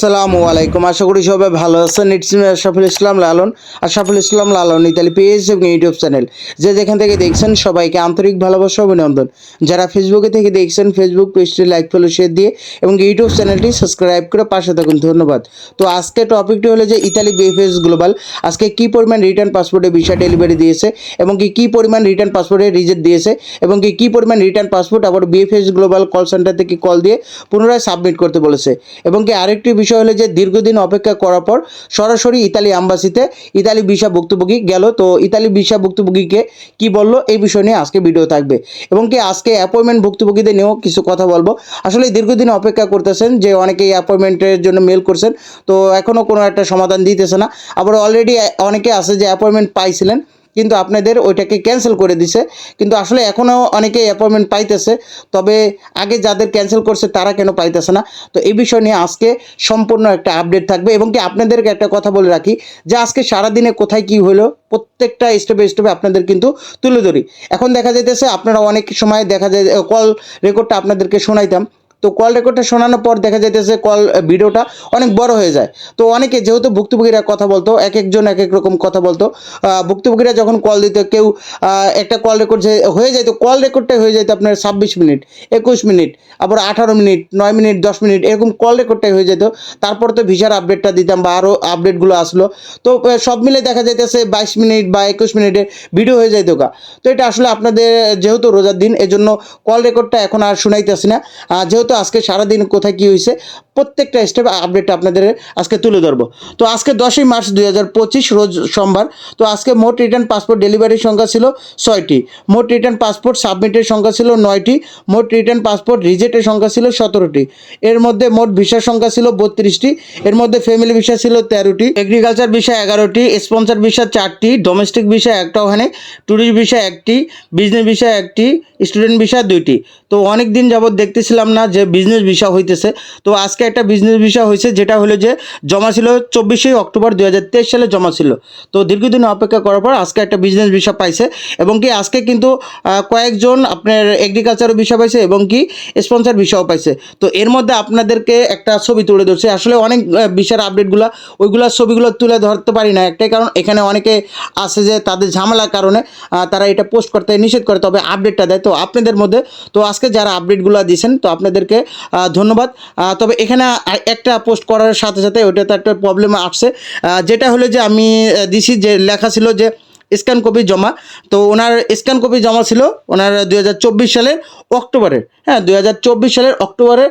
আসসালামু আলাইকুম। আশা করি সবাই ভালো আছেন। It's me Ashraful Islam Lalon Ashraful Islam Lalon Italy page এবং ইউটিউব চ্যানেল। যে যেখান থেকে দেখছেন সবাইকে আন্তরিক ভালোবাসা অভিনন্দন। যারা ফেসবুকে থেকে দেখছেন ফেসবুক পেজটি লাইক ফলো শেয়ার দিয়ে এবং ইউটিউব চ্যানেলটি সাবস্ক্রাইব করে পাশে থাকুন। ধন্যবাদ। তো আজকে টপিকটি হলো যে ইতালি বিএফএস গ্লোবাল আজকে কি পরিমাণ রিটার্ন পাসপোর্টে ভিসা ডেলিভারি দিয়েছে এবং কি কি পরিমাণ রিটার্ন পাসপোর্টে রিজেক্ট দিয়েছে এবং কি কি পরিমাণ রিটার্ন পাসপোর্ট আবার বিএফএস গ্লোবাল কল সেন্টার থেকে কল দিয়ে পুনরায় সাবমিট করতে বলেছে। এবং কি আরেকটি বিষয় হলো যে দীর্ঘদিন অপেক্ষা করার পর সরাসরি ইতালি আম্বাসিতে ইতালি ভিসা ভুক্তভোগী গেল। তো ইতালি ভিসা ভুক্তভোগীকে কি বলল? এই বিষয় নিয়ে আজকে ভিডিও থাকবে। এবং কি আজকে অ্যাপয়েন্টমেন্ট ভুক্তভোগীদের নিয়েও কিছু কথা বলব। আসলে দীর্ঘদিন অপেক্ষা করতেছেন যে অনেকেই অ্যাপয়েন্টমেন্টের জন্য মেল করছেন। তো এখনও কোনো একটা সমাধান দিতেছে না। আবার অলরেডি অনেকে আছে যে অ্যাপয়েন্টমেন্ট পাইছিলেন। কিন্তু আপনাদের ওইটাকে ক্যান্সেল করে দিছে। কিন্তু আসলে এখনও অনেকে অ্যাপয়েন্টমেন্ট পাইতেছে, তবে আগে যাদের ক্যান্সেল করছে তারা কেন পাইতেছে না? তো এই বিষয় নিয়ে আজকে সম্পূর্ণ একটা আপডেট থাকবে এবং কি আপনাদেরকে একটা কথা বলে রাখি যে আজকে সারাদিনে কোথায় কি হলো প্রত্যেকটা স্টেপে স্টেপে আপনাদের কিন্তু তুলে ধরি। এখন দেখা যাইতেছে আপনারা অনেক সময় দেখা যায় কল রেকর্ডটা আপনাদেরকে শোনাইতাম তো কল রেকর্ডটা শোনানোর পর দেখা যাইতেছে কল ভিডিওটা অনেক বড় হয়ে যায়। তো অনেকে যেহেতু ভুক্তভোগীরা কথা বলতো, এক একজন এক এক রকম কথা বলতো ভুক্তভোগীরা যখন কল দিত, কেউ একটা কল রেকর্ড হয়ে যেত কল রেকর্ডটাই হয়ে যেত আপনার ছাব্বিশ মিনিট, একুশ মিনিট, আবার আঠারো মিনিট, নয় মিনিট, দশ মিনিট, এরকম কল রেকর্ডটাই হয়ে যেত। তারপর তো ভিসার আপডেটটা দিতাম বা আরও আপডেটগুলো আসলো। তো সব মিলে দেখা যাইতেছে বাইশ মিনিট বা একুশ মিনিটের ভিডিও হয়ে যাইতো গা। তো এটা আসলে আপনাদের যেহেতু রোজার দিন, এজন্য কল রেকর্ডটা এখন আর শুনাইতেছি না। যেহেতু আজকে সারাদিন কোথায় কি হয়েছে প্রত্যেকটা স্টেপ আপডেট আপনাদের আজকে তুলে ধরবো। তো আজকে দশই মার্চ দুই হাজার পঁচিশ, রোজ সোমবার, তো আজকে মোট রিটার্ন পাসপোর্ট ডেলিভারির সংখ্যা ছিল ছয়টি। মোট রিটার্ন পাসপোর্ট সাবমিটের সংখ্যা ছিল নয়টি। মোট রিটার্ন পাসপোর্ট রিজেক্টের সংখ্যা ছিল সতেরোটি। এর মধ্যে মোট ভিসার সংখ্যা ছিল বত্রিশটি। এর মধ্যে ফ্যামিলি ভিসা ছিল তেরোটি। এগ্রিকালচার ভিসা এগারোটি। স্পন্সর ভিসা চারটি। ডোমেস্টিক ভিসা একটা ওখানে। ট্যুরিস্ট ভিসা একটি। বিজনেস ভিসা একটি। স্টুডেন্ট ভিসা দুইটি। তো অনেক দিন যাবত দেখতেছিলাম না যে বিজনেস ভিসা হইতেছে। তো আজকে একটা বিজনেস বিষয় হয়েছে, যেটা হলো যে জমা ছিল চব্বিশে অক্টোবর দু হাজার তেইশ সালে জমা ছিল। তো দীর্ঘদিন অপেক্ষা করার পর আজকে একটা বিজনেস বিষয় পাইছে এবং কি আজকে কিন্তু কয়েকজন আপনার এগ্রিকালচারও বিষয় পাইছে এবং কি স্পন্সর বিষয়ও পাইছে। তো এর মধ্যে আপনাদেরকে একটা ছবি তুলে ধরছে। আসলে অনেক বিষয়ের আপডেটগুলো ওইগুলোর ছবিগুলো তুলে ধরতে পারি না একটাই কারণ, এখানে অনেকে আছে যে তাদের ঝামেলার কারণে তারা এটা পোস্ট করতে নিষেধ করে, তবে আপডেটটা দেয়। তো আপনাদের মধ্যে, তো আজকে যারা আপডেটগুলো দিয়েছেন, তো আপনাদেরকে ধন্যবাদ। তবে এখানে একটা পোস্ট করার সাথে সাথে ওইটাতে একটা প্রবলেম আসছে। যেটা হলো যে আমি দিছি যে লেখা ছিল যে স্ক্যান কপি জমা। তো ওনার স্ক্যান কপি জমা ছিল ওনার দুই সালের অক্টোবরে। হ্যাঁ দুই হাজার চব্বিশ সালের অক্টোবরে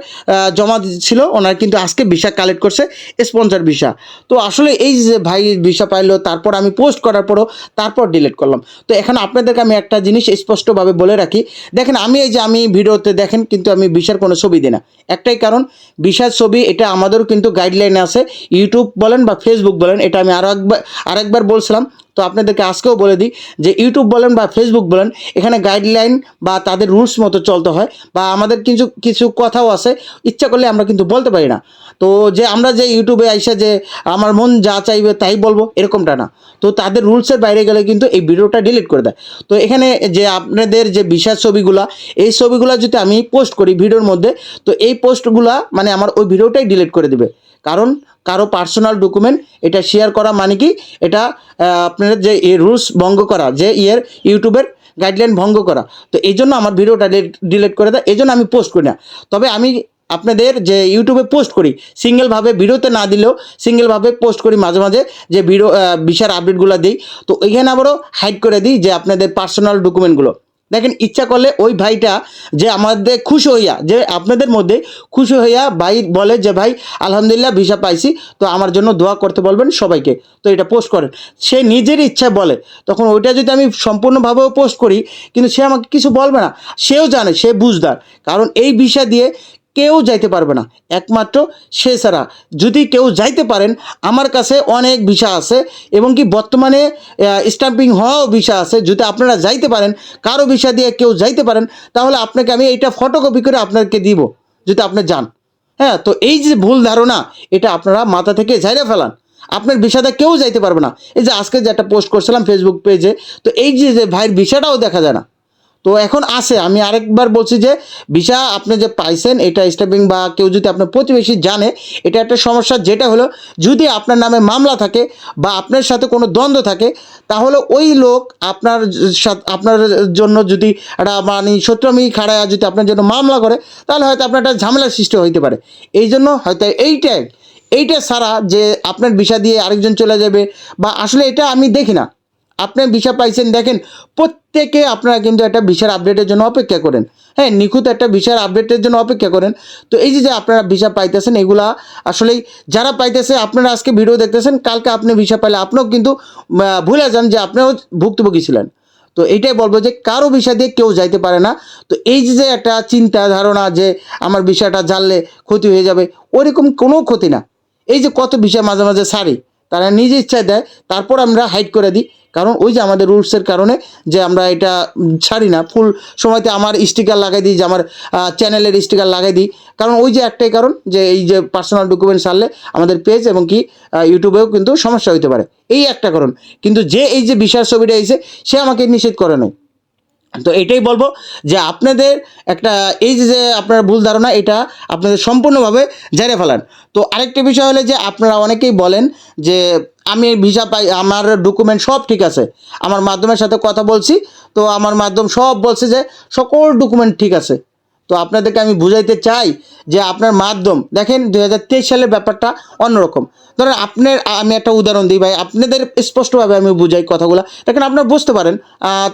জমা ছিল। ওনার কিন্তু আজকে ভিসা কালেক্ট করছে স্পন্সর ভিসা। তো আসলে এই যে ভাই ভিসা পাইলো, তারপর আমি পোস্ট করার পরও তারপর ডিলিট করলাম। তো এখন আপনাদেরকে আমি একটা জিনিস স্পষ্টভাবে বলে রাখি। দেখেন, আমি এই যে আমি ভিডিওতে দেখেন, কিন্তু আমি ভিসার কোনো ছবি দিই না। একটাই কারণ, ভিসার ছবি, এটা আমাদেরও কিন্তু গাইডলাইনে আছে। ইউটিউব বলেন বা ফেসবুক বলেন, এটা আমি আরও একবার, আরেকবার বলছিলাম। তো আপনাদেরকে আজকেও বলে দিই যে ইউটিউব বলেন বা ফেসবুক বলেন, এখানে গাইডলাইন বা তাদের রুলস মতো চলতে হয় বা আমাদের কিছু কিছু কথাও আছে, ইচ্ছা করলে আমরা কিন্তু বলতে পারি না। তো যে আমরা যে ইউটিউবে আইসা যে আমার মন যা চাইবে তাই বলব, এরকমটা না। তো তাদের রুলসের বাইরে গেলে কিন্তু এই ভিডিওটা ডিলিট করে দেয়। তো এখানে যে আপনাদের যে বিশাল ছবিগুলা, এই ছবিগুলো যদি আমি পোস্ট করি ভিডিওর মধ্যে, তো এই পোস্টগুলা মানে আমার ওই ভিডিওটাই ডিলিট করে দিবে। কারণ কারও পার্সোনাল ডকুমেন্ট এটা শেয়ার করা মানে কি? এটা আহ, আপনাদের যে রুলস ভঙ্গ করা যে ইয়ের ইউটিউবের গাইডলাইন ভঙ্গ করা। তো এই জন্য আমার ভিডিওটা ডিলিট করে দেয় এই জন্য আমি পোস্ট করি না। তবে আমি আপনাদের যে ইউটিউবে পোস্ট করি সিঙ্গেলভাবে ভিডিওতে না দিলেও সিঙ্গেলভাবে পোস্ট করি মাঝে মাঝে যে ভিডিও বিশার আপডেটগুলো দিই। তো ওইখানে আবারও হাইড করে দিই যে আপনাদের পার্সোনাল ডকুমেন্টগুলো দেখেন, ইচ্ছা করলে ওই ভাইটা যে আমাদের খুশি হইয়া, যে আপনাদের মধ্যে খুশি হইয়া ভাই বলে যে, ভাই, আলহামদুলিল্লাহ, ভিসা পাইছি, তো আমার জন্য দোয়া করতে বলবেন সবাইকে। তো এটা পোস্ট করেন সে নিজের ইচ্ছা বলে। তখন ওইটা যদি আমি সম্পূর্ণভাবেও পোস্ট করি, কিন্তু সে আমাকে কিছু বলবে না। সেও জানে, সে বুঝদার। কারণ এই ভিসা দিয়ে কেউ যাইতে পারবে না। একমাত্র সে ছাড়া। যদি কেউ যাইতে পারেন, আমার কাছে অনেক ভিসা আছে এবং কি বর্তমানে স্ট্যাম্পিং হওয়াও ভিসা আছে। যদি আপনারা যাইতে পারেন, কারও ভিসা দিয়ে কেউ যাইতে পারেন, তাহলে আপনাকে আমি এইটা ফটোকপি করে আপনাকে দিব, যদি আপনি যান। হ্যাঁ তো এই যে ভুল ধারণা, এটা আপনারা মাথা থেকে ঝাইরে ফেলান। আপনার বিষয়টা কেউ যাইতে পারবে না। এই যে আজকে যে একটা পোস্ট করছিলাম ফেসবুক পেজে তো এই যে ভাইয়ের বিষয়টাও দেখা যায় না। তো এখন আছে আমি আরেকবার বলছি যে, ভিসা আপনি যে পাইছেন, এটা স্টেপিং বা কেউ যদি আপনার প্রতিবেশী জানে, এটা একটা সমস্যা, যেটা হলো যদি আপনার নামে মামলা থাকে বা আপনার সাথে কোনো দ্বন্দ্ব থাকে, তাহলে ওই লোক আপনার আপনার জন্য যদি একটা মানে সত্যমি খাড়ায় যদি আপনার জন্য মামলা করে, তাহলে হয়তো আপনার একটা ঝামেলার সৃষ্টি হইতে পারে। এই জন্য হয়তো এইটাই, এইটা ছাড়া যে আপনার ভিসা দিয়ে আরেকজন চলে যাবে বা আসলে এটা আমি দেখি না। আপনি ভিসা পাইছেন, দেখেন, প্রত্যেকে আপনারা কিন্তু একটা ভিসার আপডেটের জন্য অপেক্ষা করেন। হ্যাঁ নিখুঁত একটা ভিসার আপডেটের জন্য অপেক্ষা করেন। তো এই যে যে আপনারা ভিসা পাইতেছেন, এগুলা আসলেই যারা পাইতেছে, আপনারা আজকে ভিডিও দেখতেছেন, কালকে আপনি ভিসা পাইলে আপনিও কিন্তু ভুলে যান যে আপনিও ভুক্তভোগী ছিলেন। তো এইটাই বলব যে, কারও বিষয় দিয়ে কেউ যাইতে পারে না। তো এই যে একটা চিন্তা ধারণা যে, আমার বিষয়টা জানলে ক্ষতি হয়ে যাবে ওরকম কোনো ক্ষতি না। এই যে, কত বিষয় মাঝে মাঝে সারি, তারা নিজে ইচ্ছায় দেয়, তারপর আমরা হাইড করে দিই। কারণ ওই যে আমাদের রুলসের কারণে যে আমরা এটা ছাড়ি না। ফুল সময়তে আমার স্টিকার লাগাই দিই, যে আমার চ্যানেলের স্টিকার লাগাই দিই। কারণ ওই যে একটাই কারণ যে এই যে পার্সোনাল ডকুমেন্ট ছাড়লে আমাদের পেজ এবং কি ইউটিউবেও কিন্তু সমস্যা হইতে পারে। এই একটা কারণ। কিন্তু যে এই যে বিশাল ছবিটা এসে, সে আমাকে নিষেধ করে নাই। তো এটাই বলব যে আপনাদের একটা, এই যে আপনার ভুল ধারণা, এটা আপনাদের সম্পূর্ণভাবে জেনে ফেলান। তো আরেকটা বিষয় হলে যে আপনারা অনেকেই বলেন যে আমি ভিসা পাই, আমার ডকুমেন্ট সব ঠিক আছে। আমার মাধ্যমের সাথে কথা বলছি, তো আমার মাধ্যম সব বলছে যে সকল ডকুমেন্ট ঠিক আছে। তো আপনাদেরকে আমি বুঝাইতে চাই যে আপনার মাধ্যম, দেখেন দুই হাজার তেইশ সালের ব্যাপারটা অন্যরকম। ধরেন আপনার, আমি একটা উদাহরণ দিই ভাই, আপনাদের স্পষ্টভাবে আমি বুঝাই কথাগুলো। দেখেন আপনারা বুঝতে পারেন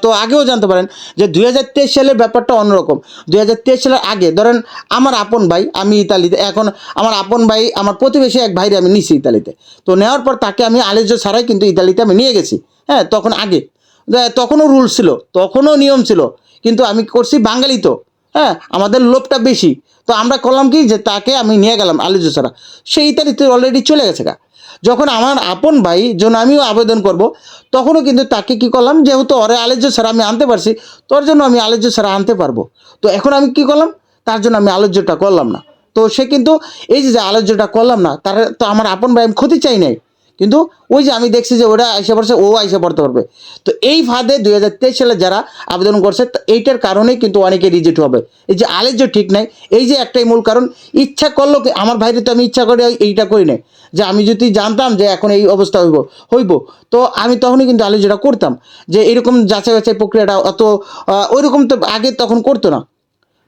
তো আগেও জানতে পারেন যে দুই হাজার তেইশ সালের ব্যাপারটা অন্যরকম। দুই হাজার তেইশ সালের আগে, ধরেন আমার আপন ভাই, আমি ইতালিতে, এখন আমার আপন ভাই, আমার প্রতিবেশী এক ভাইরে আমি নিছি ইতালিতে। তো নেওয়ার পর তাকে আমি আলেজ্য ছাড়াই কিন্তু ইতালিতে আমি নিয়ে গেছি হ্যাঁ তখন আগে। তখনও রুল ছিল, তখনও নিয়ম ছিল, কিন্তু আমি করছি বাঙালি তো। হ্যাঁ আমাদের লোভটা বেশি। তো আমরা করলাম কি যে তাকে আমি নিয়ে গেলাম আলিজু ছাড়া সে ইতালিতে অলরেডি চলে গেছে গা। যখন আমার আপন ভাই জন্য আমিও আবেদন করব, তখনও কিন্তু তাকে কি করলাম, যেহেতু ওরে আলেজ্য ছাড়া আমি আনতে পারছি, তোর জন্য আমি আলেজ্য ছাড়া আনতে পারব। তো এখন আমি কি করলাম, তার জন্য আমি আলোচ্যটা করলাম না। তো সে কিন্তু এই যে আলোচ্যটা করলাম না, তার তো আমার আপন ভাই আমি ক্ষতি চাই নাই। কিন্তু ওই যে আমি দেখছি যে ওরা আইসা পড়ছে, ও আইসা পড়তে পারবে। তো এই ফাঁদে দুই হাজার তেইশ সালে যারা আবেদন করছে এইটার কারণেই কিন্তু অনেকে রিজেক্ট হবে। এই যে আলের যে ঠিক নাই, এই যে একটাই মূল কারণ, ইচ্ছা করল কি, আমার ভাইরে তো আমি ইচ্ছা করে এইটা করি নাই, যে আমি যদি জানতাম যে এখন এই অবস্থা হইব হইব। তো আমি তখনই কিন্তু আলোচনা করতাম, যে এরকম যাচাই বাছাই প্রক্রিয়াটা অত ওইরকম তো আগে তখন করতো না।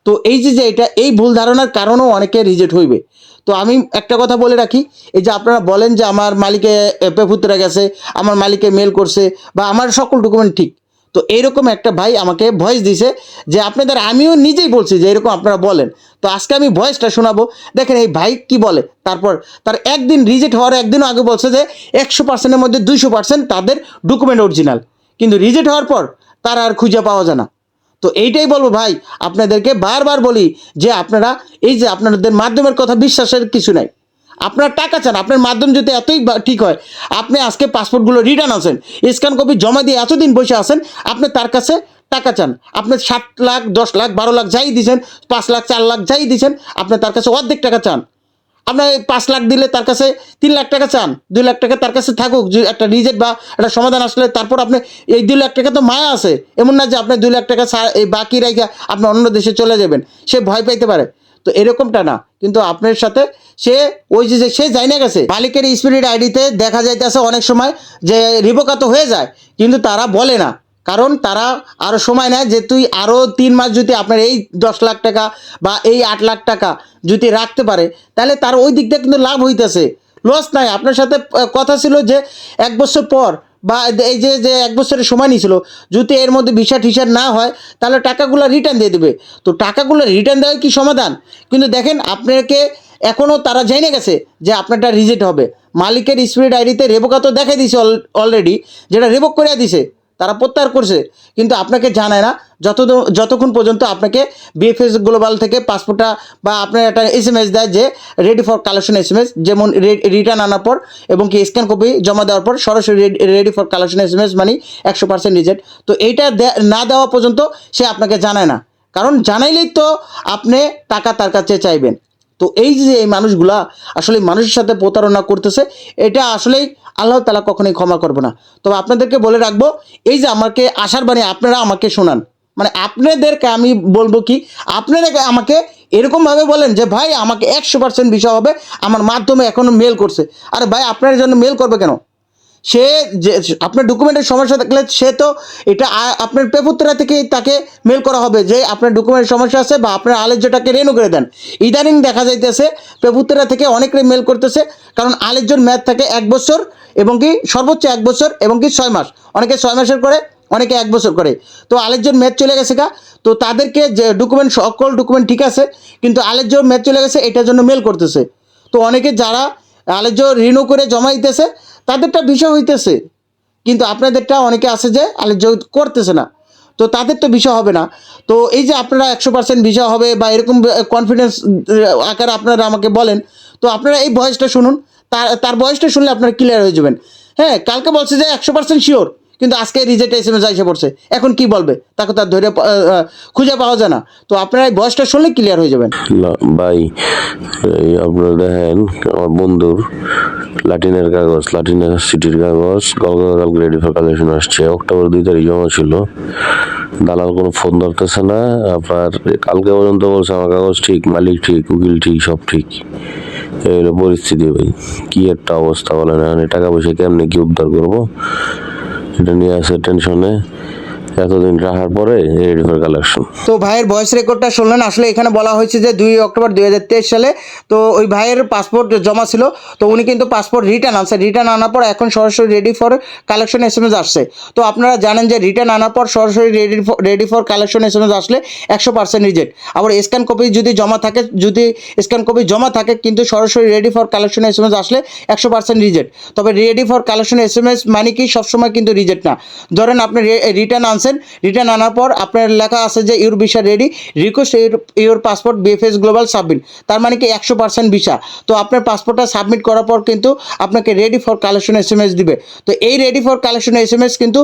তো এই যে যে এটা, এই ভুল ধারণার কারণেও অনেকে রিজেক্ট হইবে। তো আমি একটা কথা বলে রাখি, এই যে আপনারা বলেন যে আমার মালিকে পেফুতরা গেছে, আমার মালিকে মেল করছে বা আমার সকল ডকুমেন্ট ঠিক, তো এইরকম একটা ভাই আমাকে ভয়েস দিছে যে আপনাদের আমিও নিজেই বলছি যে এরকম আপনারা বলেন। তো আজকে আমি ভয়েসটা শোনাবো, দেখেন এই ভাই কি বলে, তারপর তার একদিন রিজেক্ট হওয়ার একদিনও আগে বলছে যে একশো পার্সেন্টের মধ্যে দুইশো পার্সেন্ট তাদের ডকুমেন্ট অরিজিনাল কিন্তু রিজেক্ট হওয়ার পর তার আর খুঁজে পাওয়া যায় না। তো এইটাই বলব ভাই, আপনাদেরকে বারবার বলি যে আপনারা এই যে আপনাদের মাধ্যমের কথা বিশ্বাসের কিছু নাই। আপনার টাকা চান, আপনার মাধ্যম যদি এতই ঠিক হয়, আপনি আজকে পাসপোর্টগুলো রিটার্ন আছেন স্ক্যান কপি জমা দিয়ে এতদিন বসে আছেন, আপনি তার কাছে টাকা চান। আপনি সাত লাখ, দশ লাখ, বারো লাখ যাই দিয়েছেন পাঁচ লাখ, চার লাখ যাই দিয়েছেন আপনি তার কাছে অর্ধেক টাকা চান। আপনার পাঁচ লাখ দিলে তার কাছে তিন লাখ টাকা চান, দুই লাখ টাকা তার কাছে থাকুক একটা রিজেক্ট বা একটা সমাধান আসলে তারপর আপনি এই দুই লাখ টাকা তো মায়া আছে। এমন না যে আপনি দুই লাখ টাকা এই বাকি রেখে আপনি অন্য দেশে চলে যাবেন, সে ভয় পাইতে পারে। তো এরকমটা না, কিন্তু আপনার সাথে সে ওই যে সে যাই না গেছে, মালিকের স্পিরিট আইডিতে দেখা যাইতেছে অনেক সময় যে রিভোকাত হয়ে যায়, কিন্তু তারা বলে না। কারণ তারা আরও সময় নেয় যে তুই আরও তিন মাস যদি আপনার এই দশ লাখ টাকা বা এই আট লাখ টাকা যদি রাখতে পারে, তাহলে তার ওই দিকটা কিন্তু লাভ হইতেছে। লস নাই। আপনার সাথে কথা ছিল যে এক বছর পর বা এই যে যে এক বছরের সময় নিয়েছিল, যদি এর মধ্যে ভিসা টিসার না হয়, তাহলে টাকাগুলো রিটার্ন দিয়ে দেবে। তো টাকাগুলো রিটার্ন দেওয়ার কি সমাধান? কিন্তু দেখেন, আপনাকে এখনও তারা জেনে গেছে যে আপনারটা রিজেক্ট হবে। মালিকের স্পিরিট আইডিতে রেবোকা তো দেখাই দিছে অলরেডি যেটা রেবক করে দিছে। তারা প্রত্যাহার করছে। কিন্তু আপনাকে জানায় না যত যতক্ষণ পর্যন্ত আপনাকে বিএফএস গ্লোবাল থেকে পাসপোর্টটা বা আপনার একটা এস এম এস দেয় যে ready for collection S M S যেমন রিটার্ন আনার পর এবং কি স্ক্যান কপি জমা দেওয়ার পর সরাসরি ready for collection S M S মানে একশো পার্সেন্ট রিজেক্ট তো এইটা না দেওয়া পর্যন্ত সে আপনাকে জানায় না। কারণ জানাইলেই তো আপনি টাকা তার কাছে চাইবেন। তো এই যে এই মানুষগুলা আসলে মানুষের সাথে প্রতারণা করতেছে, এটা আসলেই আল্লাহ তালা কখনোই ক্ষমা করবে না। তবে আপনাদেরকে বলে রাখব, এই যে আমাকে আসার বাণী আপনারা আমাকে শোনান। মানে আপনাদেরকে আমি বলব কি, আপনারা আমাকে এরকমভাবে বলেন যে, ভাই, আমাকে একশো পার্সেন্ট বিষয় হবে, আমার মাধ্যমে এখনও মেল করছে। আরে ভাই, আপনার জন্য মেল করবে কেন? সে যে, আপনার ডকুমেন্টের সমস্যা থাকলে সে তো এটা আপনার পেপুত্রা থেকে তাকে মেল করা হবে যে আপনার ডকুমেন্টের সমস্যা আছে বা আপনার আলেজ্যটাকে রেনু করে দেন। ইদানিং দেখা যাইতেছে পেপুত্রা থেকে অনেকে মেল করতেছে, কারণ আলেজ্যর ম্যাথ থাকে এক বছর এবং কি সর্বোচ্চ এক বছর এবং কি ছয় মাস। অনেকে ছয় মাসের করে, অনেকে এক বছর করে। তো আলেজ্যর ম্যাথ চলে গেছে গা। তো তাদেরকে যে ডকুমেন্ট সকল ডকুমেন্ট ঠিক আছে, কিন্তু আলেজ্যর ম্যাথ চলে গেছে, এটার জন্য মেল করতেছে। তো অনেকে যারা আলেজ্য রিনিউ করে জমা দিতেছে তাদেরটা বিষয় হইতেছে। কিন্তু আপনাদেরটা অনেকে আছে যে আলোচ্য করতেছে না। তো তাদের তো বিষয় হবে না। তো এই যে আপনারা একশো পার্সেন্ট বিষয় হবে বা এরকম কনফিডেন্স আকারে আপনারা আমাকে বলেন, তো আপনারা এই বয়সটা শুনুন। তার তার বয়সটা শুনলে আপনারা ক্লিয়ার হয়ে যাবেন। হ্যাঁ কালকে বলছে যে একশো পার্সেন্ট শিওর কিন্তু আজকে রিজেক্ট এস এম এস এসে পড়ছে। এখন কি বলবে? তাকে তার ধরে খুঁজে পাওয়া যায় না। তো আপনারা এই ভয়েসটা শুনলে ক্লিয়ার হয়ে যাবেন। ভাই আপনারা দেখেন, আমার বন্ধুর লাটিনের কাগজ লাটিনের সিটির কাগজ গতকাল রেডি ফর কালেকশন আসছে। অক্টোবর দুই তারিখ জমা ছিল। দালাল কোনো ফোন ধরতেছে না। আপনার, কালকে পর্যন্ত বলছে, আমার কাগজ ঠিক, মালিক ঠিক, উকিল ঠিক, সব ঠিক। এই পরিস্থিতি, ভাই। কি একটা অবস্থা বলেন টাকা পয়সা কেমনে কি উদ্ধার করব? এটা নিয়ে আছে টেনশনে এতদিন রাখার পরে রেডি ফর কালেকশন তো ভাইয়ের ভয়েস রেকর্ডটা শুনলেন, আসলে এখানে বলা হয়েছে যে দুই অক্টোবর দুই হাজার তেইশ সালে, তো ওই ভাইয়ের পাসপোর্ট জমা ছিল, তো উনি কিন্তু পাসপোর্ট রিটার্ন আনছে রিটার্ন আনার পর এখন সরাসরি ready for collection S M S আসছে। তো আপনারা জানেন যে রিটার্ন আনার পর সরাসরি ready ready for collection S M S আসলে একশো পার্সেন্ট রিজেক্ট আবার স্ক্যান কপি যদি জমা থাকে, যদি স্ক্যান কপি জমা থাকে, কিন্তু সরাসরি ready for collection S M S আসলে একশো পার্সেন্ট রিজেক্ট তবে ready for collection S M S মানে কি? সবসময় কিন্তু রিজেক্ট না। ধরেন আপনি রিটার্ন আনছেন রিটার্ন আনার পর আপনার লেখা আছে যে your visa ready request your passport VFS Global submit তার মানে কি একশো পার্সেন্ট ভিসা তো আপনার পাসপোর্টটা সাবমিট করার পর কিন্তু আপনাকে ready for collection S M S দিবে। তো এই ready for collection S M S কিন্তু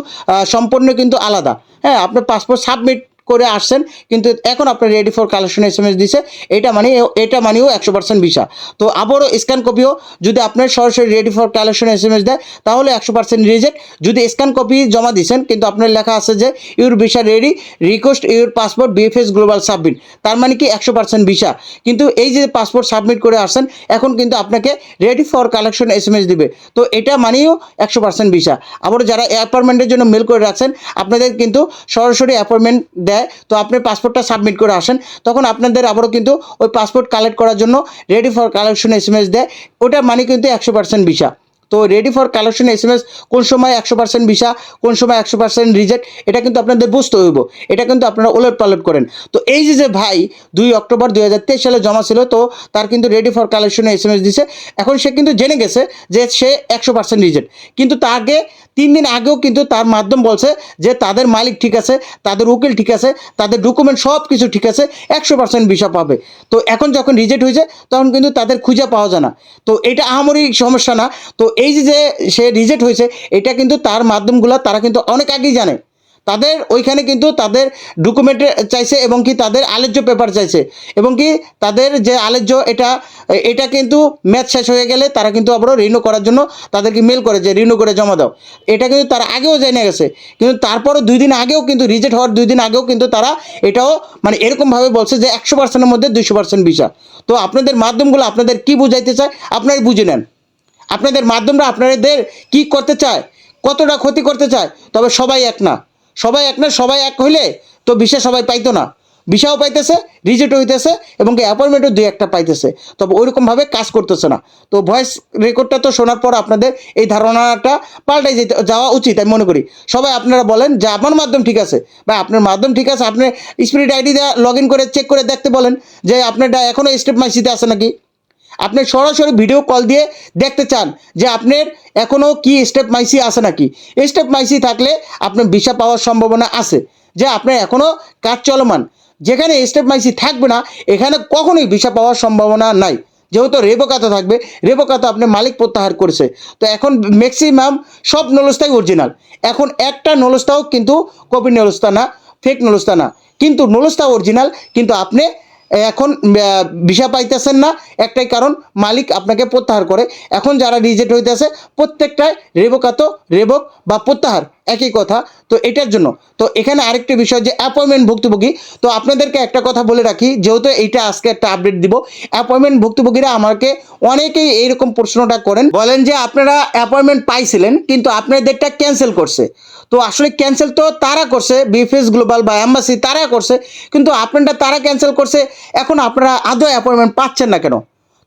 সম্পূর্ণ কিন্তু আলাদা। হ্যাঁ আপনার পাসপোর্ট সাবমিট করে আসছেন, কিন্তু এখন আপনার ready for collection S M S দিছে, এটা মানে এটা মানেও একশো পার্সেন্ট ভিসা তো আবারও স্ক্যান কপিও যদি আপনার সরাসরি ready for collection S M S দেয়, তাহলে একশো পার্সেন্ট রিজেক্ট যদি স্ক্যান কপি জমা দিয়েছেন কিন্তু আপনার লেখা আছে যে your visa ready request your passport VFS Global submit তার মানে কি একশো পার্সেন্ট ভিসা কিন্তু এই যে পাসপোর্ট সাবমিট করে আসছেন, এখন কিন্তু আপনাকে ready for collection S M S দিবে। তো এটা মানেও একশো পার্সেন্ট ভিসা আবার যারা অ্যাপয়েন্টমেন্টের জন্য মেল করে রাখছেন, আপনাদের কিন্তু সরাসরি অ্যাপয়েন্টমেন্ট দেয়, তো আপনি পাসপোর্টটা সাবমিট করে আসেন। তখন আপনাদের আবারও কিন্তু ওই পাসপোর্ট কালেক্ট করার জন্য ready for collection S M S দেয়। ওটা মানে কিন্তু একশো পার্সেন্ট ভিসা তো ready for collection S M S কোন সময় একশো পার্সেন্ট ভিসা কোন সময় একশো পার্সেন্ট রিজেক্ট এটা কিন্তু আপনাদের বুঝতে হইব। এটা কিন্তু আপনারা ওলট পালট করেন। তো এই যে যে ভাই দুই অক্টোবর দুই হাজার তেইশ সালে জমা ছিল, তো তার কিন্তু রেডি ফর কালেকশনে এস এম এস দিছে। এখন সে কিন্তু জেনে গেছে যে সে একশো পার্সেন্ট রিজেক্ট কিন্তু আগে তিন দিন আগেও কিন্তু তার মাধ্যম বলছে যে তাদের মালিক ঠিক আছে, তাদের উকিল ঠিক আছে, তাদের ডকুমেন্ট সব কিছু ঠিক আছে, একশো পার্সেন্ট ভিসা পাবে। তো এখন যখন রিজেক্ট হয়েছে, তখন কিন্তু তাদের খুঁজে পাওয়া যায় না। তো এটা আহামরি সমস্যা না। তো এই যে সে রিজেক্ট হয়েছে, এটা কিন্তু তার মাধ্যমগুলো তারা কিন্তু অনেক আগেই জানে। তাদের ওইখানে কিন্তু তাদের ডকুমেন্টে চাইছে এবং কি তাদের আলেজ্য পেপার চাইছে। এবং কি তাদের যে আলেজ্য, এটা এটা কিন্তু ম্যাচ শেষ হয়ে গেলে তারা কিন্তু আবারও রিনিউ করার জন্য তাদেরকে মেল করে যে রিনিউ করে জমা দাও। এটা কিন্তু তারা আগেও জেনে গেছে। কিন্তু তারপরও দুই দিন আগেও কিন্তু রিজেক্ট হওয়ার দুই দিন আগেও কিন্তু তারা এটাও মানে এরকমভাবে বলছে যে একশো পার্সেন্টের মধ্যে দুশো পার্সেন্ট ভিসা। তো আপনাদের মাধ্যমগুলো আপনাদের কি বুঝাইতে চায়, আপনারাই বুঝে নেন। আপনাদের মাধ্যমরা আপনাদের কি করতে চায়, কতটা ক্ষতি করতে চায়, তবে সবাই এক না। সবাই এক না, সবাই এক হইলে তো বিষয় সবাই পাইতো না। বিষাও পাইতেছে, রিজেক্ট হইতেছে, এবং অ্যাপয়েন্টমেন্টও দুই একটা পাইতেছে। তবে ওইরকমভাবে কাজ করতেছে না। তো ভয়েস রেকর্ডটা তো শোনার পর আপনাদের এই ধারণাটা পাল্টাই যেতে, যাওয়া উচিত, আমি মনে করি। সবাই আপনারা বলেন যে আমার মাধ্যম ঠিক আছে। বা আপনার মাধ্যম ঠিক আছে, আপনি স্পিরিট আইডি লগ ইন করে চেক করে দেখতে বলেন যে আপনারটা এখনও স্টেপ মাইসিতে আছে নাকি? আপনি সরাসরি ভিডিও কল দিয়ে দেখতে চান যে আপনার এখনও কি স্টেপ মাইসি আছে নাকি। স্টেপ মাইসি থাকলে আপনার ভিসা পাওয়ার সম্ভাবনা আছে যে আপনার এখনও কাজ চলমান। যেখানে স্টেপ মাইসি থাকবে না, এখানে কখনোই ভিসা পাওয়ার সম্ভাবনা নাই। যেহেতু রেবোকাতো থাকবে রেবোকাতো আপনি মালিক প্রত্যাহার করেছে। তো এখন ম্যাক্সিমাম সব নলস্তাই অরিজিনাল এখন একটা নলস্তাও কিন্তু কপি নলস্তা না ফেক নলস্তা না। কিন্তু নলস্তা অরিজিনাল কিন্তু আপনি এখন ভিসা পাইতেছেন না। একটাই কারণ, মালিক আপনাকে প্রত্যাহার করে। এখন যারা রিজেক্ট হইতেছে, প্রত্যেকটাই রেবকাত রেবক বা প্রত্যাহার। একই কথা। তো এটার জন্য, তো এখানে আরেকটি বিষয় যে অ্যাপয়েন্টমেন্ট ভুক্তভোগী, তো আপনাদেরকে একটা কথা বলে রাখি, যেহেতু এইটা আজকে একটা আপডেট দিব অ্যাপয়েন্টমেন্ট ভুক্তভোগীরা আমাকে অনেকেই এইরকম প্রশ্নটা করেন। বলেন যে আপনারা অ্যাপয়েন্টমেন্ট পাইছিলেন, কিন্তু আপনাদেরটা ক্যান্সেল করছে। তো আসলে ক্যান্সেল তো তারা করছে বিএফএস গ্লোবাল বা অ্যাম্বাসি তারা করছে, কিন্তু আপনারটা তারা ক্যান্সেল করছে, এখন আপনারা আদৌ অ্যাপয়েন্টমেন্ট পাচ্ছেন না কেন?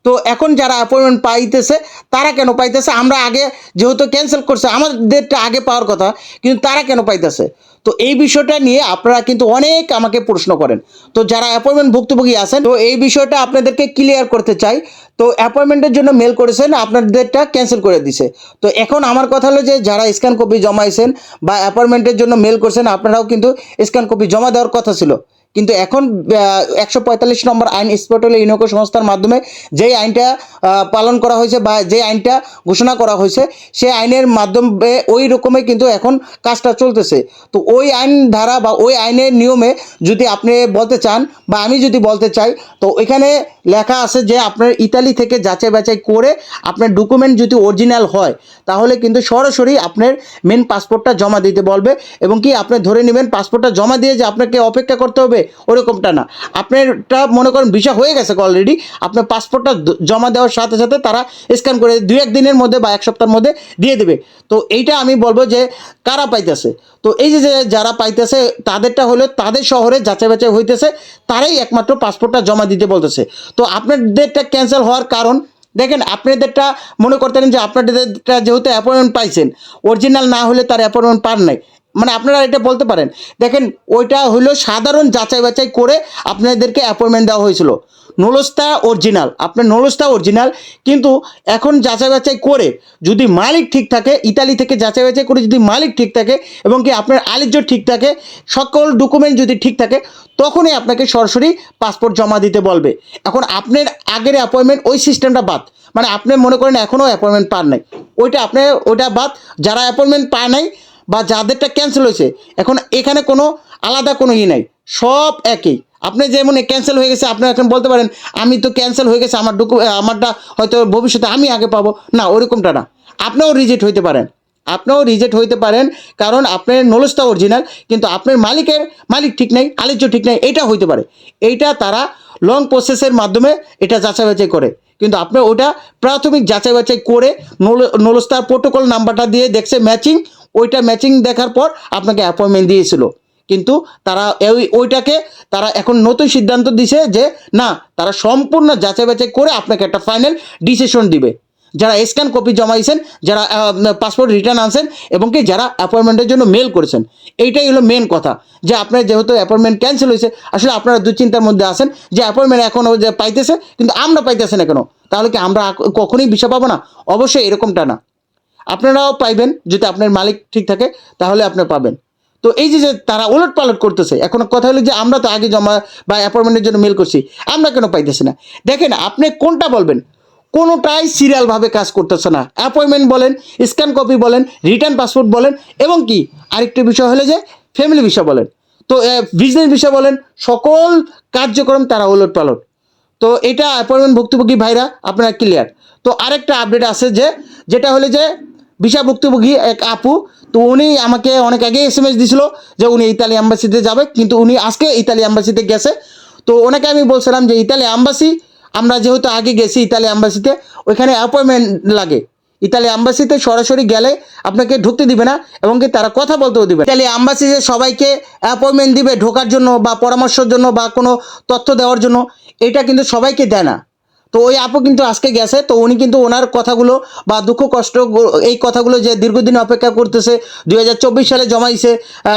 তো এখন যারা অ্যাপয়েন্টমেন্ট পাইতেছে, তারা কেন পাইতেছে? আমরা আগে যেহেতু ক্যান্সেল করছে, আমাদেরটা আগে পাওয়ার কথা, কিন্তু তারা কেন পাইতেছে? তো এই বিষয়টা নিয়ে আপনারা কিন্তু অনেক আমাকে প্রশ্ন করেন। তো যারা অ্যাপয়েন্টমেন্ট ভুক্তভোগী আছেন, তো এই বিষয়টা আপনাদেরকে ক্লিয়ার করতে চাই। তো অ্যাপয়েন্টমেন্টের জন্য মেল করেছেন, আপনাদেরটা ক্যান্সেল করে দিছে। তো এখন আমার কথা হলো যে, যারা স্ক্যান কপি জমাইছেন বা অ্যাপয়েন্টমেন্টের জন্য মেল করছেন, আপনারাও কিন্তু স্ক্যান কপি জমা দেওয়ার কথা ছিল। কিন্তু এখন একশো পঁয়তাল্লিশ নম্বর আইন স্পটল ইউনিকো সংস্থার মাধ্যমে যেই আইনটা পালন করা হয়েছে বা যে আইনটা ঘোষণা করা হয়েছে, সেই আইনের মাধ্যমে ওই রকমই কিন্তু এখন কাজটা চলতেছে। তো ওই আইন ধারা বা ওই আইনের নিয়মে যদি আপনি বলতে চান বা আমি যদি বলতে চাই, তো এখানে লেখা আছে যে আপনার ইতালি থেকে যাচাই বাছাই করে আপনার ডকুমেন্ট যদি অরিজিনাল হয়, তাহলে কিন্তু সরাসরি আপনার মেন পাসপোর্টটা জমা দিতে বলবে এবং কি আপনি ধরে নেবেন পাসপোর্টটা জমা দিয়ে যে আপনাকে অপেক্ষা করতে হবে ওরকমটা না। আপনারটা মনে করেন ভিসা হয়ে গেছে অলরেডি আপনার পাসপোর্টটা জমা দেওয়ার সাথে সাথে তারা স্ক্যান করে দু এক দিনের মধ্যে বা এক সপ্তাহের মধ্যে দিয়ে দেবে। তো এইটা আমি বলব যে, কারা পাইতেছে? তো এই যে যারা পাইতেছে, তাদেরটা হলো তাদের শহরে যাচাই বাছাই হইতেছে, তারাই একমাত্র পাসপোর্টটা জমা দিতে বলতেছে। তো আপনাদেরটা ক্যান্সেল হওয়ার কারণ, দেখেন আপনাদেরটা মনে করতেন যে আপনাদেরটা যেহেতু অ্যাপয়েন্টমেন্ট পাইছেন অরিজিনাল না হলে তার অ্যাপয়েন্টমেন্ট পান নাই। মানে আপনারা এটা বলতে পারেন। দেখেন, ওইটা হলো সাধারণ যাচাই বাছাই করে আপনাদেরকে অ্যাপয়েন্টমেন্ট দেওয়া হয়েছিল। নলস্তা অরিজিনাল আপনার নলস্তা অরিজিনাল কিন্তু এখন যাচাই বাছাই করে যদি মালিক ঠিক থাকে, ইতালি থেকে যাচাই বাছাই করে যদি মালিক ঠিক থাকে এবং কি আপনার আলিজ্য ঠিক থাকে, সকল ডকুমেন্ট যদি ঠিক থাকে, তখনই আপনাকে সরাসরি পাসপোর্ট জমা দিতে বলবে। এখন আপনার আগের অ্যাপয়েন্টমেন্ট ওই সিস্টেমটা বাদ। মানে আপনি মনে করেন এখনও অ্যাপয়েন্টমেন্ট পান নাই। ওইটা আপনি ওইটা বাদ। যারা অ্যাপয়েন্টমেন্ট পায় নাই বা যাদেরটা ক্যান্সেল হয়েছে, এখন এখানে কোনো আলাদা কোনো ই নাই। সব একই। আপনি যেমন ক্যান্সেল হয়ে গেছে, আপনি এখন বলতে পারেন, আমি তো ক্যান্সেল হয়ে গেছে, আমার ডকু আমারটা হয়তো ভবিষ্যতে আমি আগে পাবো। না, ওরকমটা না। আপনিও রিজেক্ট হইতে পারেন। আপনিও রিজেক্ট হইতে পারেন, কারণ আপনার নলেজটা অরিজিনাল কিন্তু আপনার মালিকের মালিক ঠিক নেই আলোচ্য ঠিক নেই, এটা হইতে পারে। এইটা তারা লং প্রসেসের মাধ্যমে এটা যাচাই বাছাই করে। কিন্তু আপনি ওটা প্রাথমিক যাচাই বাছাই করে নলস্তার প্রোটোকল নাম্বারটা দিয়ে দেখছে ম্যাচিং ওইটা ম্যাচিং দেখার পর আপনাকে অ্যাপয়েন্টমেন্ট দিয়েছিল। কিন্তু তারা ওই ওইটাকে তারা এখন নতুন সিদ্ধান্ত দিছে যে, না, তারা সম্পূর্ণ যাচাই বাছাই করে আপনাকে একটা ফাইনাল ডিসিশন দিবে। যারা স্ক্যান কপি জমাইছেন, যারা পাসপোর্ট রিটার্ন আনছেন এবং কি যারা অ্যাপয়েন্টমেন্টের জন্য মেল করেছেন, এইটাই হলো মেন কথা। যে আপনার যেহেতু অ্যাপয়েন্টমেন্ট ক্যান্সেল হয়েছে, আসলে আপনারা দুশ্চিন্তার মধ্যে আছেন যে অ্যাপয়েন্টমেন্ট এখনও যে পাইতেছে, কিন্তু আমরা পাইতেছে না কেন? তাহলে কি আমরা কখনোই বিষয় পাবো না? অবশ্যই এরকমটা না। আপনারাও পাইবেন যদি আপনার মালিক ঠিক থাকে, তাহলে আপনি পাবেন। তো এই যে তারা ওলট পালট করতেছে, এখন কথা হলো যে আমরা তো আগে জমা বা অ্যাপয়েন্টমেন্টের জন্য মেল করছি, আমরা কেন পাইতেছি না? দেখেন, আপনি কোনটা বলবেন? কোনোটাই সিরিয়ালভাবে কাজ করতেছে না। অ্যাপয়েন্টমেন্ট বলেন স্ক্যান কপি বলেন রিটার্ন পাসপোর্ট বলেন, এবং কি? আরেকটি বিষয় হলো যে ফ্যামিলি বিষয় বলেন। তো বিজনেস বিষয় বলেন, সকল কার্যক্রম তারা ওলট পালট তো এটা অ্যাপয়েন্টমেন্ট ভুক্তভোগী ভাইরা, আপনারা ক্লিয়ার তো আরেকটা আপডেট আছে যে, যেটা হলো যে ভিসা ভুক্তভোগী এক আপু, তো উনি আমাকে অনেক আগে এস এম এস দিছিল যে উনি ইতালি অ্যাম্বাসিতে যাবে, কিন্তু উনি আজকে ইতালি অ্যাম্বাসিতে গেছে। তো ওনাকে আমি বলছিলাম যে, ইতালি অ্যাম্বাসি আমরা যেহেতু আগে গেছি ইতালি অ্যাম্বাসিতে ওইখানে অ্যাপয়েন্টমেন্ট লাগে। ইতালি অ্যাম্বাসিতে সরাসরি গেলে আপনাকে ঢুকতে দিবে না, এবং কি তারা কথা বলতেও দিবে ইতালি অ্যাম্বাসিতে সবাইকে অ্যাপয়েন্টমেন্ট দিবে ঢোকার জন্য বা পরামর্শের জন্য বা কোনো তথ্য দেওয়ার জন্য, এটা কিন্তু সবাইকে দেয় না। তো ওই আপু কিন্তু আজকে গেছে, তো উনি কিন্তু ওনার কথাগুলো বা দুঃখ, কষ্ট, এই কথাগুলো যে দীর্ঘদিন অপেক্ষা করতেছে, দুই হাজার চব্বিশ সালে জমাইছে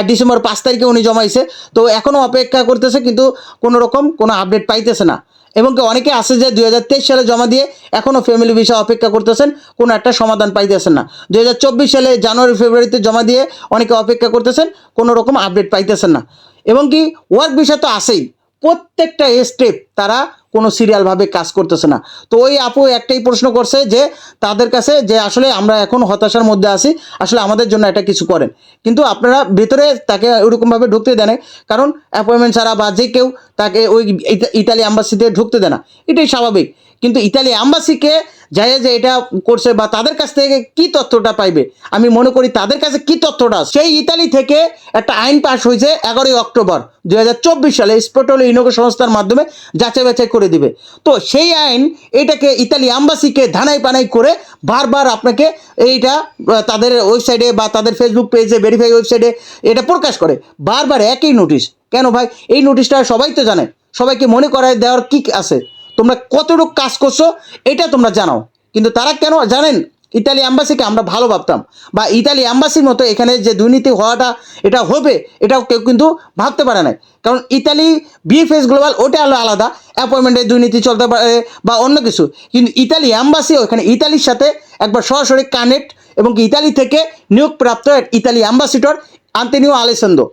ডিসেম্বর পাঁচ তারিখে উনি জমাইছে, তো এখনও অপেক্ষা করতেছে কিন্তু কোনো রকম কোনো আপডেট পাইতেছে না। এবং অনেকে আছে যে দুই হাজার তেইশ সালে জমা দিয়ে এখনও ফ্যামিলি ভিসা অপেক্ষা করতেছেন, কোনো একটা সমাধান পাইতেছেন না। দুই হাজার চব্বিশ সালে জানুয়ারি, ফেব্রুয়ারিতে জমা দিয়ে অনেকে অপেক্ষা করতেছেন, কোনো রকম আপডেট পাইতেছেন না। এবং কি ওয়ার্ক ভিসা তো আছেই প্রত্যেকটা স্টেপ তারা কোনো সিরিয়ালভাবে কাজ করতেছে না। তো ওই আপু একটাই প্রশ্ন করছে যে, তাদের কাছে যে আসলে আমরা এখন হতাশার মধ্যে আছি, আসলে আমাদের জন্য এটা কিছু করেন। কিন্তু আপনারা ভিতরে তাকে ওরকমভাবে ঢুকতে দেন। কারণ অ্যাপয়েন্টমেন্ট ছাড়া বা যে কেউ তাকে ওই ইতালি অ্যাম্বাসিতে ঢুকতে দেয় না। এটাই স্বাভাবিক। কিন্তু ইতালি অ্যাম্বাসিকে যাই যে এটা করছে বা তাদের কাছ থেকে কি তথ্যটা পাইবে? আমি মনে করি তাদের কাছে কি তথ্যটা? সেই ইতালি থেকে একটা আইন পাশ হয়েছে এগারোই অক্টোবর দুই হাজার চব্বিশ সালে স্পোটোলো ইনোগো সংস্থার মাধ্যমে যাচাই বাছাই করে দিবে। তো সেই আইন এটাকে ইতালি আম্বাসিকে ধানাই পানাই করে বারবার আপনাকে এইটা তাদের ওয়েবসাইটে বা তাদের ফেসবুক পেজে, ভেরিফাই ওয়েবসাইটে এটা প্রকাশ করে। বারবার একই নোটিশ। কেন ভাই? এই নোটিশটা সবাই তো জানে। সবাইকে মনে করায় দেওয়ার কি আছে? তোমরা কতটুকু কাজ করছ, এটা তোমরা জানাও। কিন্তু তারা কেন, জানেন, ইতালি অ্যাম্বাসিকে আমরা ভালো ভাবতাম। বা ইতালি অ্যাম্বাসির মতো এখানে যে দুর্নীতি হওয়াটা এটা হবে, এটাও কেউ কিন্তু ভাবতে পারে না কারণ ইতালি বিএফএস গ্লোবাল, ওটা হলো আলাদা। অ্যাপয়েন্টমেন্টের দুর্নীতি চলতে পারে বা অন্য কিছু। কিন্তু ইতালি অ্যাম্বাসি ওখানে ইতালির সাথে একবার সরাসরি কানেক্ট এবং ইতালি থেকে নিয়োগপ্রাপ্ত Italy ambassador Antonio Alessandro.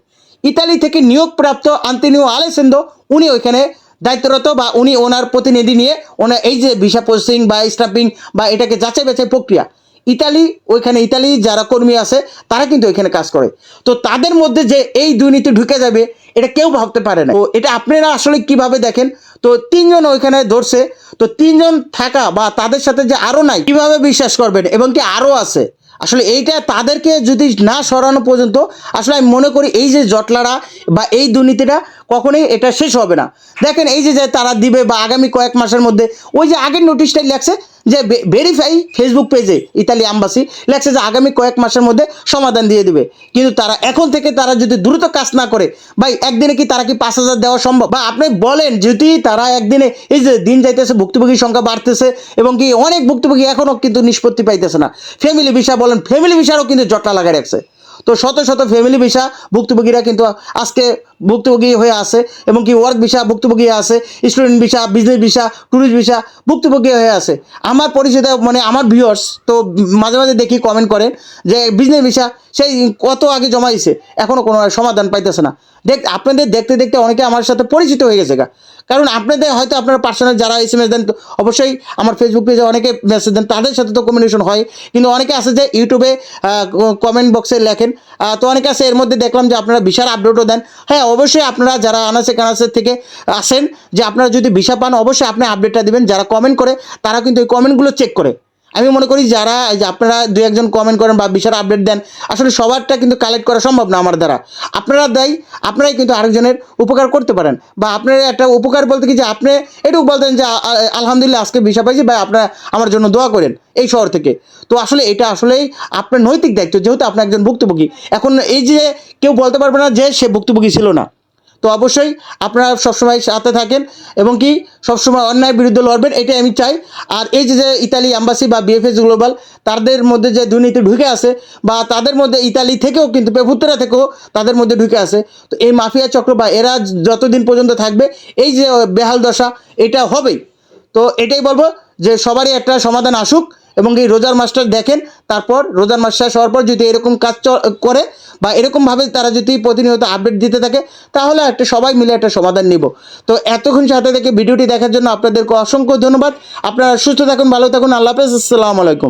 Italy থেকে নিয়োগপ্রাপ্ত আন্তেনিও আলেসেন্দো, উনি ওইখানে দায়িত্বরত বা উনি ওনার প্রতিনিধি নিয়ে ওনার এই যে ভিসা প্রসেসিং বা স্টাম্পিং বা এটাকে যাচাই বাছাই প্রক্রিয়া, ইতালি, ওইখানে ইতালি যারা কর্মী আছে, তারা কিন্তু ওইখানে কাজ করে। তো তাদের মধ্যে যে এই দুর্নীতি ঢুকে যাবে, এটা কেউ ভাবতে পারে না। তো এটা আপনারা আসলে কীভাবে দেখেন? তো তিনজন ওইখানে ধরছে, তো তিনজন থাকা বা তাদের সাথে যে আরও নাই, কীভাবে বিশ্বাস করবেন? এবং কি আরও আছে? আসলে এইটা তাদেরকে যদি না সরানো পর্যন্ত, আসলে আমি মনে করি এই যে জটলারা বা এই দুর্নীতিটা কখনোই এটা শেষ হবে না। দেখেন এই যে যে তারা দিবে বা আগামী কয়েক মাসের মধ্যে, ওই যে আগের নোটিশটাই লেখছে যে ভেরিফাই ফেসবুক পেজে ইতালি আম্বাসি লেখছে যে আগামী কয়েক মাসের মধ্যে সমাধান দিয়ে দিবে। কিন্তু তারা এখন থেকে তারা যদি দ্রুত কাজ না করে, ভাই, একদিনে কি তারা কি পাঁচ হাজার দেওয়া সম্ভব? বা আপনি বলেন, যদি তারা একদিনে এই যে দিন যাইতেছে, ভুক্তভোগীর সংখ্যা বাড়তেছে এবং কি অনেক ভুক্তভোগী এখনও কিন্তু নিষ্পত্তি পাইতেছে না। ফ্যামিলি ভিসা বলেন ফ্যামিলি ভিসারও কিন্তু জটলা লাগাই রাখছে। তো শত শত ফ্যামিলি ভিসা ভুক্তভোগীরা কিন্তু আজকে ভুক্তভোগী হয়ে আছে এবং কি ওয়ার্ক ভিসা ভুক্তভোগী আছে student visa business visa tourist visa ভুক্তভোগী হয়ে আছে। আমার পরিচিত মানে আমার ভিউয়ার্স তো মাঝে মাঝে দেখি কমেন্ট করেন যে বিজনেস ভিসা সেই কত আগে জমাইছে এখনও কোনো সমাধান পাইতেছে না। দেখ, আপনাদের দেখতে দেখতে অনেকে আমার সাথে পরিচিত হয়ে গেছে গা। কারণ আপনাদের হয়তো আপনারা পার্সোনাল যারা এস এম এস দেন অবশ্যই আমার ফেসবুক পেজে অনেকে মেসেজ দেন, তাদের সাথে তো কমিউনিকেশন হয়। কিন্তু অনেকে আছে যে ইউটিউবে কমেন্ট বক্সে লেখেন। তো অনেকে আছে এর মধ্যে দেখলাম যে আপনারা বিশাল আপডেটও দেন। হ্যাঁ অবশ্যই আপনারা যারা আনাসে কানাসের থেকে আসেন, যে আপনারা যদি ভিসা পান, অবশ্যই আপনি আপডেটটা দিবেন। যারা কমেন্ট করে, তারা কিন্তু ওই কমেন্টগুলো চেক করে। আমি মনে করি যারা যে আপনারা দু একজন কমেন্ট করেন বা বিশাল আপডেট দেন, আসলে সবারটা কিন্তু কালেক্ট করা সম্ভব না আমার দ্বারা। আপনারা দেয়, আপনারাই কিন্তু আরেকজনের উপকার করতে পারেন। বা আপনার একটা উপকার বলতে কি যে আপনি এটুকু বলতেন যে আলহামদুলিল্লাহ আজকে ভিসা পাইছি, ভাই আপনারা আমার জন্য দোয়া করেন এই শহর থেকে। তো আসলে এটা আসলেই আপনার নৈতিক দায়িত্ব, যেহেতু আপনি একজন ভুক্তভোগী। এখন এই যে কেউ বলতে পারবে না যে সে ভুক্তভোগী ছিল না। তো অবশ্যই আপনারা সবসময় সাথে থাকেন এবং কি সবসময় অন্যায়ের বিরুদ্ধে লড়বেন, এটাই আমি চাই। আর এই যে যে ইতালি অ্যাম্বাসি বা বিএফএস গ্লোবাল তাদের মধ্যে যে দুর্নীতি ঢুকে আছে বা তাদের মধ্যে ইতালি থেকেও কিন্তু, পেপুত্তরা থেকেও তাদের মধ্যে ঢুকে আছে। তো এই মাফিয়া চক্র বা এরা যতদিন পর্যন্ত থাকবে, এই যে বেহাল দশা, এটা হবেই। তো এটাই বলব যে সবারই একটা সমাধান আসুক। এবং এই রোজার মাস্টার দেখেন, তারপর রোজার মাস শেষ হওয়ার পর যদি এরকম কাজ করে বা এরকমভাবে তারা যদি প্রতিনিয়ত আপডেট দিতে থাকে, তাহলে একটা সবাই মিলে একটা সমাধান নিব। তো এতক্ষণ সাথে থেকে ভিডিওটি দেখার জন্য আপনাদেরকে অসংখ্য ধন্যবাদ। আপনারা সুস্থ থাকুন, ভালো থাকুন, আল্লাহ হাফেজ, আসসালামু আলাইকুম।